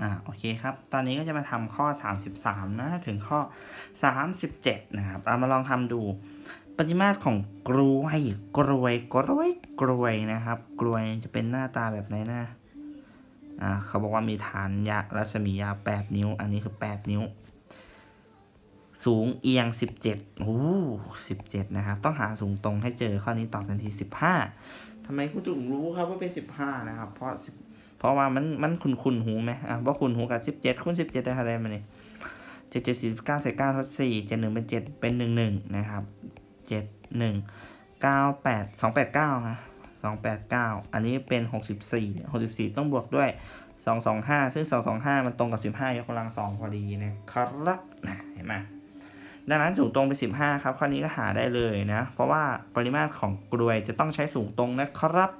อ่าโอเคครับ ตอนนี้ก็จะมาทำข้อ 33 นะ ถึงข้อ 37 นะครับ เรามาลองทำดูปริมาตรของกลวยกลวยกลวยกลวยนะครับกลวยจะเป็นหน้าตาแบบไหนนะ อ่า เขาบอกว่ามีฐานยารัศมียาว 8 นิ้ว อันนี้คือ 8 นิ้ว สูงเอียง 17โอ้17 นะครับ ต้องหาสูงตรงให้เจอข้อนี้ตอบทันที 15ทำไมคุณถึงรู้ครับว่าเป็น 15 นะครับ เพราะ10 เพราะว่ามันมันคุณคุณหูไหมอะเพราะคุณหูกับ17คูณ17ได้เท่าไรมาเนี่ยเจ็ดเจ็ดสี่เก้าใส่เก้าทดสี่เจ็ดหนึ่งเป็นเจ็ดเป็นหนึ่งหนึ่งนะครับเจ็ดหนึ่งเก้าแปดสองแปดเก้านะสองแปดเก้าอันนี้เป็นหกสิบสี่หกสิบสี่ต้องบวกด้วยสองสองห้าซึ่งสองสองห้ามันตรงกับสิบห้ายกกำลังสองพอดีนะครับนะเห็นไหมดังนั้นสูงตรงเป็นสิบห้าครับ ข้อนี้ก็หาได้เลยนะ เพราะว่าปริมาตรของกลวยจะต้องใช้สูงตรงนะครับ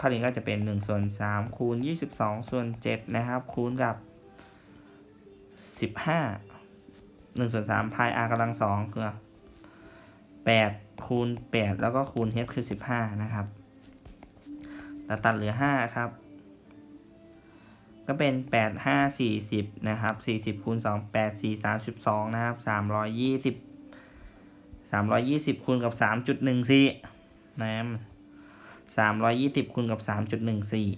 ข้อนี้ก็จะเป็น1ส่วน3คูณ22 ส่วน7นะครับ คูณกับ 15 1ส่วน3พาย r กำลัง2คือ8คูณ 8 แล้วก็คูณ h คือ 15 นะครับแล้วตัดเหลือ 5 ครับ ก็เป็น 8 5 40 นะครับ 40คูณ2 8 4 32 นะครับ 320 320คูณกับ 3.14นะครับ สามร้อยยี่สิบคูณกับสามจุดหนึ่งสี่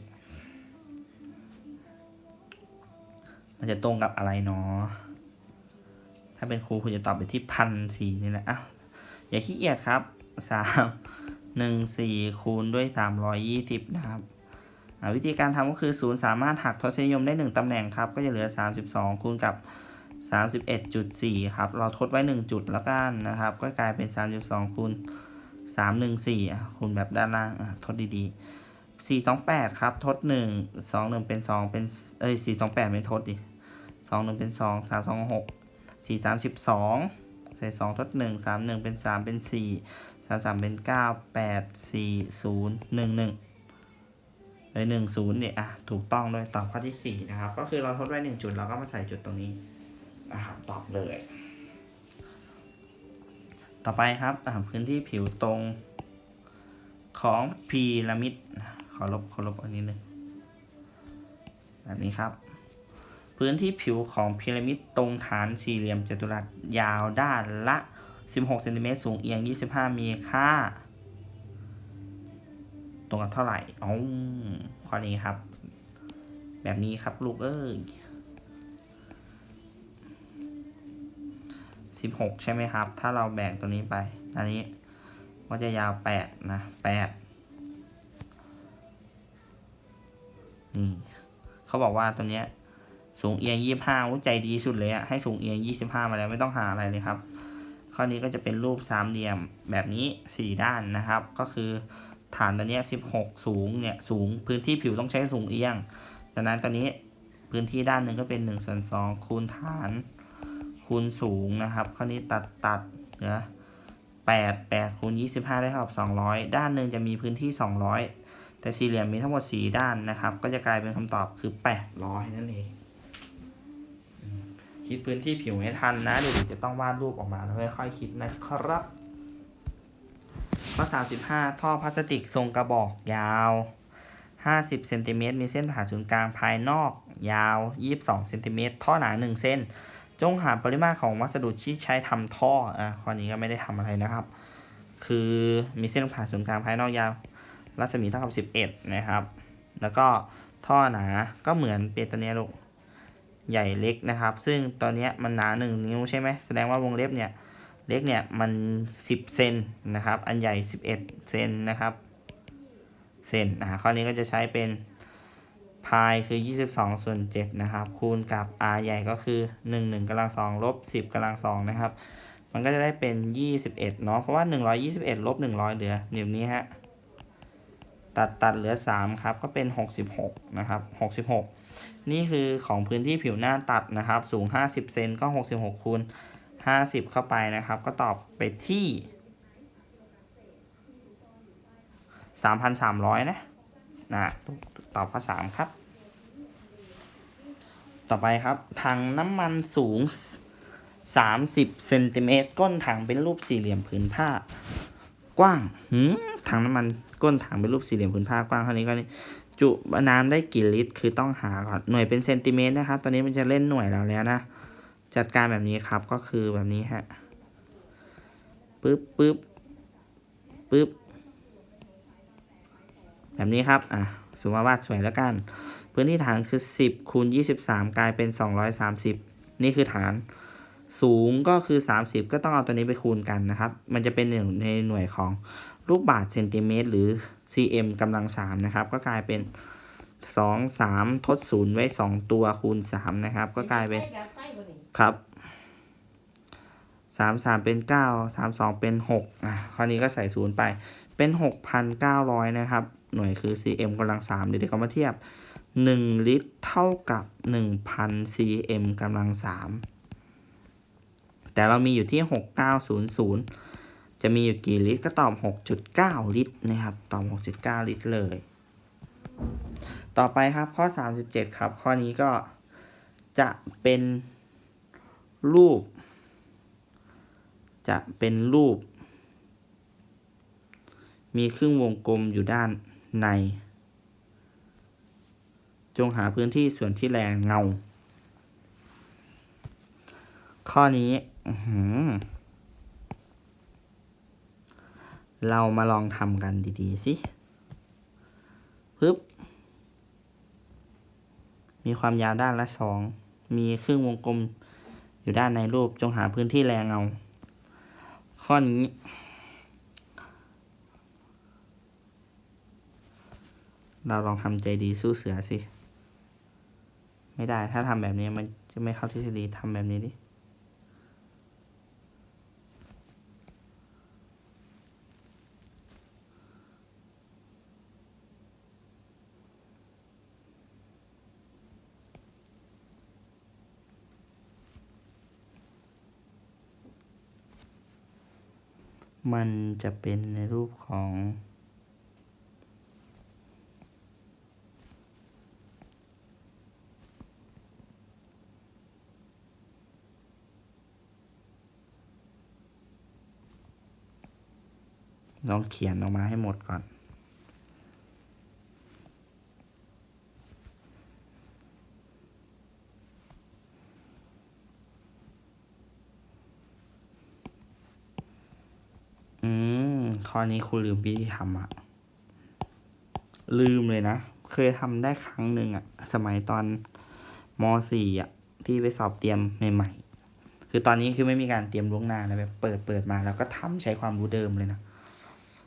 มันจะตรงกับอะไรเนาะถ้าเป็นครูคุณจะตอบไปที่พันสี่นี่แหละอ้าวอย่าขี้เกียจครับสามหนึ่งสี่คูณด้วยสามร้อยยี่สิบนะครับวิธีการทำก็คือศูนย์สามารถหักทศนิยมได้หนึ่งตำแหน่งครับ ก็จะเหลือสามสิบสองคูณกับสามสิบเอ็ดจุดสี่ครับ เราทดไว้หนึ่งจุดแล้วกันนะครับ ก็กลายเป็นสามสิบสองคูณ สามหนึ่งสี่คูณแบบด้านล่างทดดีๆสี่สองแปดครับ ทดหนึ่งสองหนึ่งเป็นสองเป็นเอ้ยสี่สองแปดไม่ทดดิสองหนึ่งเป็นสองสามสองหกสี่สามสิบสองใส่สองทดหนึ่งสามหนึ่งเป็นสามเป็นสี่สามสามเป็นเก้าแปดสี่ศูนย์หนึ่งหนึ่งเลยหนึ่งศูนย์เนี่ยอะถูกต้องด้วยตอบข้อที่สี่นะครับ ก็คือเราทดไว้หนึ่งจุดเราก็มาใส่จุดตรงนี้นะครับตอบเลย ต่อไปครับพื้นที่ผิวตรงของพีระมิด ขอลบขอลบอันนี้หนึ่งแบบนี้ครับ พื้นที่ผิวของพีระมิดตรงฐานสี่เหลี่ยมจัตุรัสยาวด้านละ 16เซนติเมตรสูงเอียง 25 มีค่า ตรงกับเท่าไหร่อ๋อข้อนี้ครับ แบบนี้ครับลูกเอ้ย สิบหกใช่ไหมครับ ถ้าเราแบ่งตัวนี้ไป อันนี้ก็จะยาวแปดนะแปดนี่เขาบอกว่าตัวเนี้ยสูงเอียงยี่ห้าใจดีสุดเลยอะให้สูงเอียงยี่สิบห้ามาแล้วไม่ต้องหาอะไรเลยครับ ข้อนี้ก็จะเป็นรูปสามเหลี่ยมแบบนี้สี่ด้านนะครับ ก็คือฐานตัวเนี้ยสิบหกสูงเนี่ยสูงพื้นที่ผิวต้องใช้สูงเอียงดังนั้นตัวนี้พื้นที่ด้านหนึ่งก็เป็นหนึ่งส่วนสองคูณฐาน คูณสูงนะครับข้อนี้ตัดตัดเหลือแปดแปดคูณยี่สิบห้าได้เท่ากับสองร้อยด้านหนึ่งจะมีพื้นที่สองร้อยแต่สี่เหลี่ยมมีทั้งหมดสี่ด้านนะครับ ก็จะกลายเป็นคำตอบคือแปดร้อยนั่นเองคิดพื้นที่ผิวให้ทันนะเดี๋ยวจะต้องวาดรูปออกมาแล้วค่อยๆคิดนะครับข้อสามสิบห้าท่อพลาสติกทรงกระบอกยาวห้าสิบเซนติเมตรมีเส้นผ่าศูนย์กลางภายนอกยาวยี่สิบสองเซนติเมตรท่อหนาหนึ่งเส้น จงหาปริมาตรของวัสดุที่ใช้ทำท่ออะข้อนี้ก็ไม่ได้ทำอะไรนะครับ คือมีเส้นผ่าศูนย์กลางภายนอกยาว รัศมีเท่ากับ 11 นะครับ แล้วก็ท่อหนาก็เหมือนเปตัวนี้ลูกใหญ่เล็กนะครับ ซึ่งตัวนี้มันหนา1นิ้วใช่ไหมแสดงว่าวงเล็บเนี่ย เล็กเนี่ยมัน 10 เซนนะครับ อันใหญ่ 11 เซนนะครับ เซนอ่าข้อนี้ก็จะใช้เป็น พายคือ 22 ส่วน 7 นะครับ คูณกับ r ใหญ่ก็คือ 1 1กำลัง2ลบ10กำลัง2นะครับ มันก็จะได้เป็น 21 เนาะ เพราะว่า 121ลบ100 เหลือนิ้วนี้ฮะ ตัดตัดเหลือ 3 ครับ ก็เป็น 66 นะครับ 66 นี่คือของพื้นที่ผิวหน้าตัดนะครับ สูง 50 เซนก็ 66 คูณ 50 เข้าไปนะครับ ก็ตอบไปที่ 3,300 นะ นะตอบข้อ3ครับ ต่อไปครับถังน้ำมันสูง 30เซนติเมตรก้นถังเป็นรูปสี่เหลี่ยมผืนผ้า กว้างหืมถังน้ำมันก้นถังเป็นรูปสี่เหลี่ยมผืนผ้ากว้างเท่านี้ก็นี่จุน้ำได้กี่ลิตร คือต้องหาก่อนหน่วยเป็นเซนติเมตรนะครับ ตอนนี้มันจะเล่นหน่วยเราแล้วนะ จัดการแบบนี้ครับก็คือแบบนี้ฮะปึ๊บปึ๊บปึ๊บ แบบนี้ครับ อะสมมติว่าวาดสวยแล้วกัน พื้นที่ฐานคือ 10คูณ23 กลายเป็น 230 นี่คือฐาน สูงก็คือ 30 ก็ต้องเอาตัวนี้ไปคูณกันนะครับ มันจะเป็นในหน่วยของลูกบาศก์เซนติเมตรหรือ cm กำลัง 3 นะครับ ก็กลายเป็น 2 3 ทดศูนย์ไว้ 2 ตัวคูณ 3 นะครับ ก็กลายเป็น ครับสามสามเป็นเก้าสามสองเป็นหกอะ คราวนี้ก็ใส่ศูนย์ไป เป็นหกพันเก้าร้อยนะครับ หน่วยคือ cm กำลังสามเดี๋ยวเขามาเทียบหนึ่งลิตรเท่ากับหนึ่งพัน cm กำลังสามแต่เรามีอยู่ที่หกเก้าศูนย์ศูนย์จะมีอยู่กี่ลิตรก็ตอบหกจุดเก้าลิตรนะครับ ตอบหกจุดเก้าลิตรเลย ต่อไปครับข้อสามสิบเจ็ดครับ ข้อนี้ก็จะเป็นรูป จะเป็นรูป มีครึ่งวงกลมอยู่ด้าน ใน จงหาพื้นที่ส่วนที่แรงเงา ข้อนี้เรามาลองทำกันดีๆ สิปึ๊บ มีความยาวด้านละสอง มีครึ่งวงกลมอยู่ด้านในรูป จงหาพื้นที่แรงเงาข้อนี้ เราลองทำใจดีสู้เสือสิ ไม่ได้ถ้าทำแบบนี้มันจะไม่เข้าทฤษฎีทำแบบนี้ดิ มันจะเป็นในรูปของ ลองเขียนออกมาให้หมดก่อน อืม ข้อนี้ครูลืมวิธีทำอะลืมเลยนะ เคยทำได้ครั้งหนึ่งอะสมัยตอนมสี่อะที่ไปสอบเตรียมใหม่ ๆ คือตอนนี้คือไม่มีการเตรียมล่วงหน้านะแบบเปิดเปิดมาแล้วก็ทำใช้ความรู้เดิมเลยนะ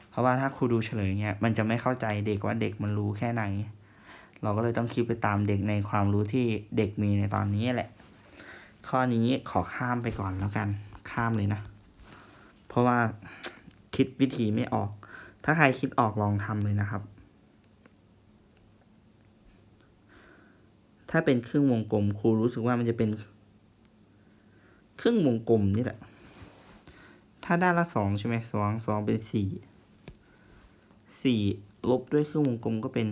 เพราะว่าถ้าครูดูเฉลยเนี่ยมันจะไม่เข้าใจเด็กว่าเด็กมันรู้แค่ไหน เราก็เลยต้องคิดไปตามเด็กในความรู้ที่เด็กมีในตอนนี้แหละ ข้อนี้ขอข้ามไปก่อนแล้วกัน ข้ามเลยนะ เพราะว่าคิดวิธีไม่ออก ถ้าใครคิดออกลองทำเลยนะครับ ถ้าเป็นครึ่งวงกลมครูรู้สึกว่ามันจะเป็นครึ่งวงกลมนี่แหละ ถ้าด้านละสองใช่ไหมสองสองเป็นสี่ สี่ลบด้วยครึ่งวงกลมก็เป็น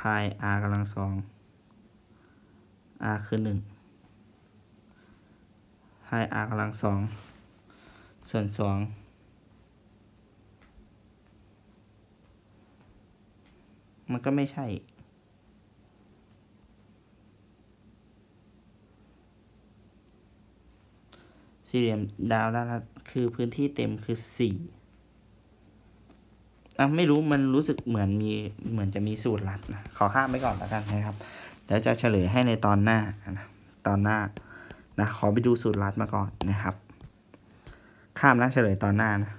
พาย r กำลังสอง r คือหนึ่งพาย r กำลังสอง ส่วนสองมันก็ไม่ใช่ สี่เหลี่ยมดาวด้านละคือพื้นที่เต็มคือสี่ อะไม่รู้มันรู้สึกเหมือนมีเหมือนจะมีสูตรลัดนะขอข้ามไปก่อนแล้วกันนะครับเดี๋ยวจะเฉลยให้ในตอนหน้านะตอนหน้านะขอไปดูสูตรลัดมาก่อนนะครับ ข้ามนะเฉลยตอนหน้านะ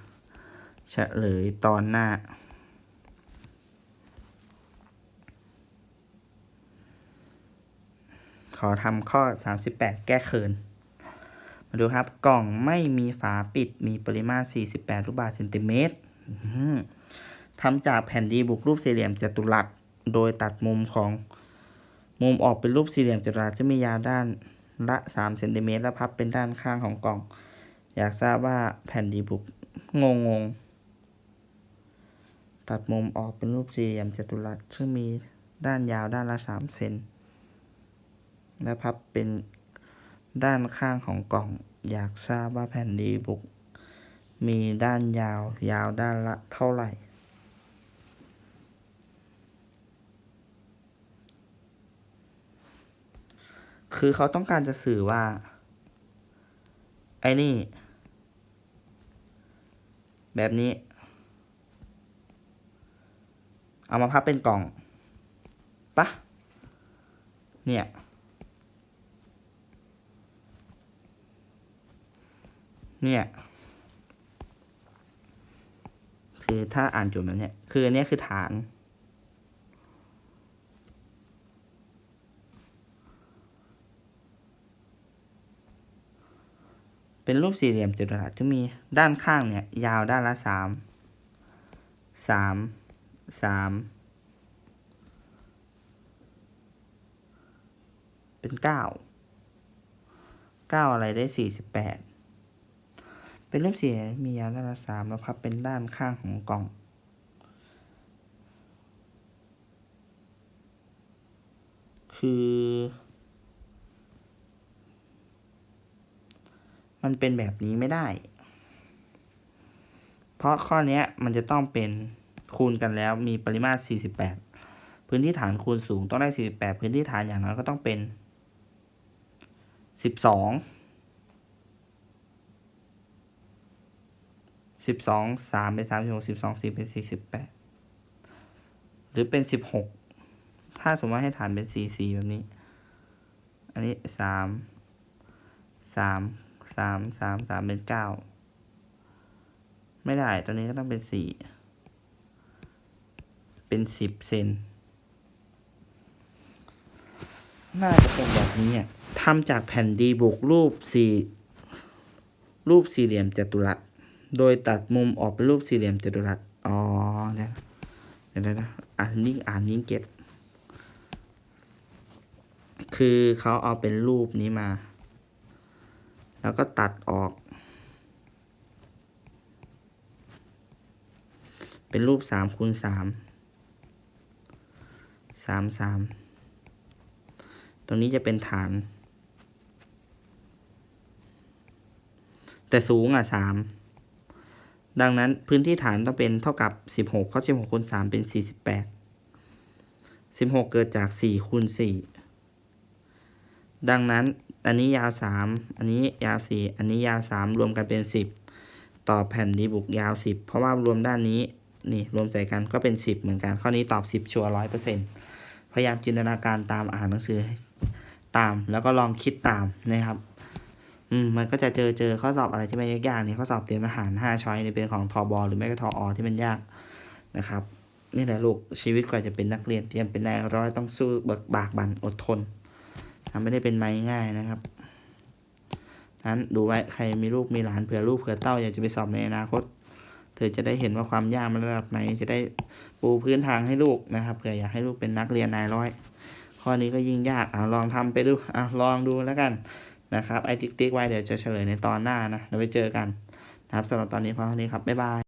เฉลยตอนหน้าขอทำข้อ 38 แก้เขิน มาดูครับ กล่องไม่มีฝาปิดมีปริมาตร 48 ลูกบาศก์เซนติเมตรอื ทำจากแผ่นดีบุกรูปสี่เหลี่ยมจัตุรัส โดยตัดมุมของมุมออกเป็นรูปสี่เหลี่ยมจัตุรัสจะมียาวด้านละ3เซนติเมตรและพับเป็นด้านข้างของกล่อง อยากทราบว่าแผ่นดีบุกงงงตัดมุมออกเป็นรูปสี่เหลี่ยมจัตุรัส ซึ่งมีด้านยาวด้านละ3เซนและพับเป็นด้านข้างของกล่อง อยากทราบว่าแผ่นดีบุก มีด้านยาวยาวด้านละเท่าไหร่ คือเขาต้องการจะสื่อว่า ไอ้นี่ แบบนี้ เอามาพับเป็นกล่องปะเนี่ย เนี่ย คือถ้าอ่านจุดแบบเนี้ย คืออันเนี้ยคือฐาน เป็นรูปสี่เหลี่ยมจัตุรัสที่มีด้านข้างเนี่ยยาวด้านละสามสามสามเป็นเก้าเก้าอะไรได้สี่สิบแปดเป็นรูปสี่เหลี่ยมมียาวด้านละสามแล้วพับเป็นด้านข้างของกล่องคือ มันเป็นแบบนี้ไม่ได้ เพราะข้อนี้มันจะต้องเป็นคูณกันแล้วมีปริมาตร 48 พื้นที่ฐานคูณสูงต้องได้ 48 พื้นที่ฐานอย่างน้อยก็ต้องเป็น 12 12 3เป็น36 12 4เป็น48หรือเป็น16ถ้าสมมติให้ฐานเป็น4 4แบบนี้ อันนี้3 3สาม สามสามสามเป็นเก้าไม่ได้ตัวนี้ก็ต้องเป็นสี่เป็นสิบเซนน่าจะเป็นแบบนี้อะทำจากแผ่นดีบวกรูปสี่รูปสี่เหลี่ยมจัตุรัส โดยตัดมุมออกเป็นรูปสี่เหลี่ยมจัตุรัส อ๋อเดี๋ยวเดี๋ยวนะอ่านยิ่งอ่านยิ่งเก็บ คือเขาเอาเป็นรูปนี้มา แล้วก็ตัดออก เป็นรูปสามคูณสามสามสามตรงนี้จะเป็นฐาน แต่สูงอะสามดังนั้นพื้นที่ฐานต้องเป็นเท่ากับสิบหกเพราะสิบหกคูณสามเป็นสี่สิบแปดสิบหกเกิดจากสี่คูณสี่ ดังนั้นอันนี้ยาวสามอันนี้ยาวสี่อันนี้ยาวสามรวมกันเป็นสิบต่อแผ่นดีบุกยาวสิบเพราะว่ารวมด้านนี้นี่รวมใส่กันก็เป็นสิบเหมือนกัน ข้อนี้ตอบสิบชัวร้อยเปอร์เซ็นต์พยายามจินตนาการตามอ่านหนังสือตาม แล้วก็ลองคิดตามนะครับ อืมมันก็จะเจอเจอข้อสอบอะไรที่มันยากๆนี่ข้อสอบเตรียมทหารห้าช้อยในเป็นของทอบอหรือไม่ก็ทออที่มันยากนะครับนี่แหละลูกชีวิตกว่าจะเป็นนักเรียนเตรียมเป็นนายร้อยต้องสู้เบิกบากบันอดทน ไม่ได้เป็นไม้ง่ายนะครับนั้นดูไว้ใครมีลูกมีหลานเผื่อลูกเผื่อเต้าอยากจะไปสอบในอนาคต เธอจะได้เห็นว่าความยากมันระดับไหน จะได้ปูพื้นทางให้ลูกนะครับเผื่ออยากให้ลูกเป็นนักเรียนนายร้อย ข้อนี้ก็ยิ่งยากอ่าลองทำไปดูอะลองดูแล้วกันนะครับไอติ๊กติ๊กไว้เดี๋ยวจะเฉลยในตอนหน้านะเดี๋ยวไปเจอกันนะครับสำหรับตอนนี้พอเท่านี้ครับบ๊ายบาย